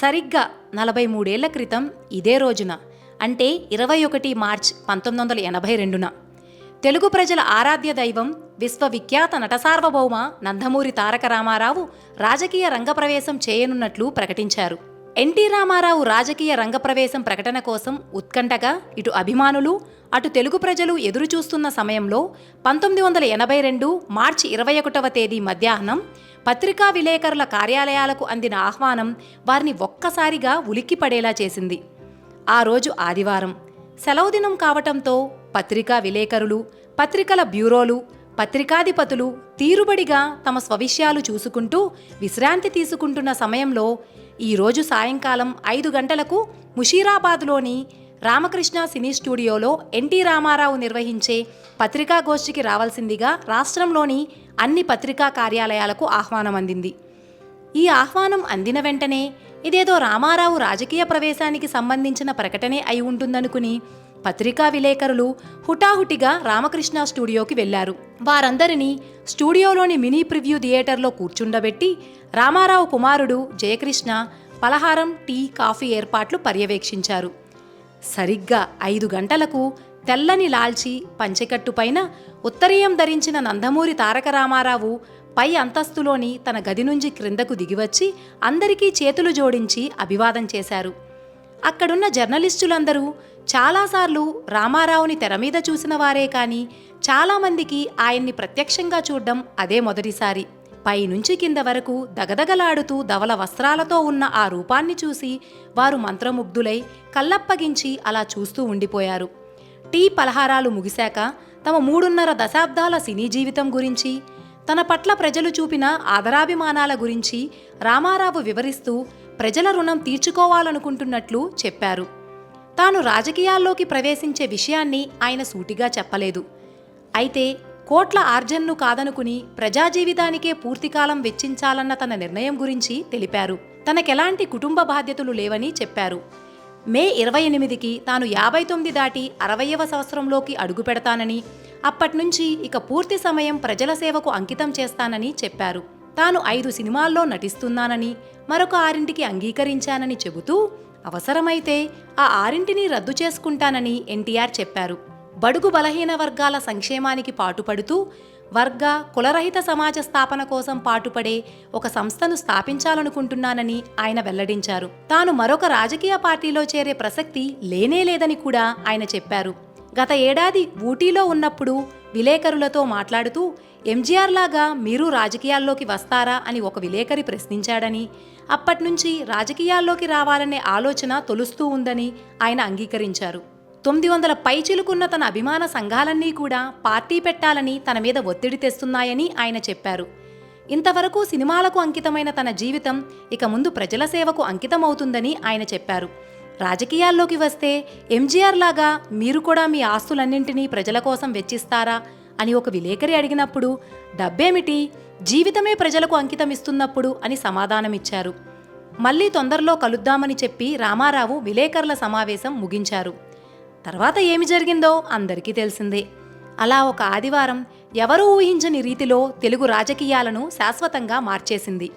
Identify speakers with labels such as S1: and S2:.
S1: సరిగ్గా నలభై మూడేళ్ళ క్రితం ఇదే రోజున అంటే ఇరవై ఒకటి మార్చ్ పంతొమ్మిది వందల ఎనభై రెండున. తెలుగు ప్రజల ఆరాధ్య దైవం విశ్వవిఖ్యాత నటసార్వభౌమ నందమూరి తారక రామారావు రాజకీయ రంగప్రవేశం చేయనున్నట్లు ప్రకటించారు. ఎన్టీ రామారావు రాజకీయ రంగప్రవేశం ప్రకటన కోసం ఉత్కంఠగా ఇటు అభిమానులు అటు తెలుగు ప్రజలు ఎదురుచూస్తున్న సమయంలో పంతొమ్మిది వందల ఎనభై రెండు మార్చి ఇరవై ఒకటవ తేదీ మధ్యాహ్నం పత్రికా విలేకరుల కార్యాలయాలకు అందిన ఆహ్వానం వారిని ఒక్కసారిగా ఉలిక్కిపడేలా చేసింది. ఆ రోజు ఆదివారం. సెలవు దినం కావటంతో పత్రికా విలేకరులు పత్రికల బ్యూరోలు పత్రికాధిపతులు తీరుబడిగా తమ స్వవిషయాలు చూసుకుంటూ విశ్రాంతి తీసుకుంటున్న సమయంలో ఈరోజు సాయంకాలం ఐదు గంటలకు ముషీరాబాద్లోని రామకృష్ణ సినీ స్టూడియోలో ఎన్టీ రామారావు నిర్వహించే పత్రికాగోష్ఠికి రావాల్సిందిగా రాష్ట్రంలోని అన్ని పత్రికా కార్యాలయాలకు ఆహ్వానం అందింది. ఈ ఆహ్వానం అందిన వెంటనే ఇదేదో రామారావు రాజకీయ ప్రవేశానికి సంబంధించిన ప్రకటనే అయి ఉంటుందనుకుని పత్రికా విలేకరులు హుటాహుటిగా రామకృష్ణ స్టూడియోకి వెళ్ళారు. వారందరినీ స్టూడియోలోని మినీ ప్రివ్యూ థియేటర్లో కూర్చుండబెట్టి రామారావు కుమారుడు జయకృష్ణ పలహారం టీ కాఫీ ఏర్పాట్లు పర్యవేక్షించారు. సరిగ్గా ఐదు గంటలకు తెల్లని లాల్చి పంచెకట్టు పైన ఉత్తరీయం ధరించిన నందమూరి తారక రామారావు పై అంతస్తులోని తన గది నుంచి క్రిందకు దిగివచ్చి అందరికీ చేతులు జోడించి అభివాదం చేశారు. అక్కడున్న జర్నలిస్టులందరూ చాలాసార్లు రామారావుని తెర మీద చూసిన వారే కానీ చాలామందికి ఆయన్ని ప్రత్యక్షంగా చూడడం అదే మొదటిసారి. పైనుంచి కింద వరకు దగదగలాడుతూ ధవల వస్త్రాలతో ఉన్న ఆ రూపాన్ని చూసి వారు మంత్రముగ్ధులై కళ్ళప్పగించి అలా చూస్తూ ఉండిపోయారు. టీ పలహారాలు ముగిశాక తమ మూడున్నర దశాబ్దాల సినీ జీవితం గురించి తన పట్ల ప్రజలు చూపిన ఆదరాభిమానాల గురించి రామారావు వివరిస్తూ ప్రజల రుణం తీర్చుకోవాలనుకుంటున్నట్లు చెప్పారు. తాను రాజకీయాల్లోకి ప్రవేశించే విషయాన్ని ఆయన సూటిగా చెప్పలేదు. అయితే కోట్ల ఆర్జన్ను కాదనుకుని ప్రజా జీవితానికే పూర్తికాలం వెచ్చించాలన్న తన నిర్ణయం గురించి తెలిపారు. తనకెలాంటి కుటుంబ బాధ్యతలు లేవని చెప్పారు. మే ఇరవై ఎనిమిదికి తాను యాభై తొమ్మిది దాటి అరవయవ సంవత్సరంలోకి అడుగు పెడతానని అప్పట్నుంచి ఇక పూర్తి సమయం ప్రజల సేవకు అంకితం చేస్తానని చెప్పారు. తాను ఐదు సినిమాల్లో నటిస్తున్నానని మరొక ఆరింటికి అంగీకరించానని చెబుతూ అవసరమైతే ఆ ఆరింటిని రద్దు చేసుకుంటానని ఎన్టీఆర్ చెప్పారు. బడుగు బలహీన వర్గాల సంక్షేమానికి పాటుపడుతూ వర్గ కులరహిత సమాజ స్థాపన కోసం పాటుపడే ఒక సంస్థను స్థాపించాలనుకుంటున్నానని ఆయన వెల్లడించారు. తాను మరొక రాజకీయ పార్టీలో చేరే ప్రసక్తి లేనే లేదని కూడా ఆయన చెప్పారు. గత ఏడాది ఊటీలో ఉన్నప్పుడు విలేకరులతో మాట్లాడుతూ ఎంజీఆర్ లాగా మీరు రాజకీయాల్లోకి వస్తారా? అని ఒక విలేకరి ప్రశ్నించాడని అప్పట్నుంచి రాజకీయాల్లోకి రావాలనే ఆలోచన తొలుస్తూ ఉందని ఆయన అంగీకరించారు. తొమ్మిది వందల పైచిలుకున్న తన అభిమాన సంఘాలన్నీ కూడా పార్టీ పెట్టాలని తన మీద ఒత్తిడి తెస్తున్నాయని ఆయన చెప్పారు. ఇంతవరకు సినిమాలకు అంకితమైన తన జీవితం ఇక ముందు ప్రజల సేవకు అంకితమవుతుందని ఆయన చెప్పారు. రాజకీయాల్లోకి వస్తే ఎంజీఆర్ లాగా మీరు కూడా మీ ఆస్తులన్నింటినీ ప్రజల కోసం వెచ్చిస్తారా అని ఒక విలేకరి అడిగినప్పుడు డబ్బేమిటి? జీవితమే ప్రజలకు అంకితం ఇస్తున్నప్పుడు అని సమాధానమిచ్చారు. మళ్ళీ తొందరలో కలుద్దామని చెప్పి రామారావు విలేకరుల సమావేశం ముగించారు. తర్వాత ఏమి జరిగిందో అందరికీ తెలిసిందే. అలా ఒక ఆదివారం ఎవరూ ఊహించని రీతిలో తెలుగు రాజకీయాలను శాశ్వతంగా మార్చేసింది.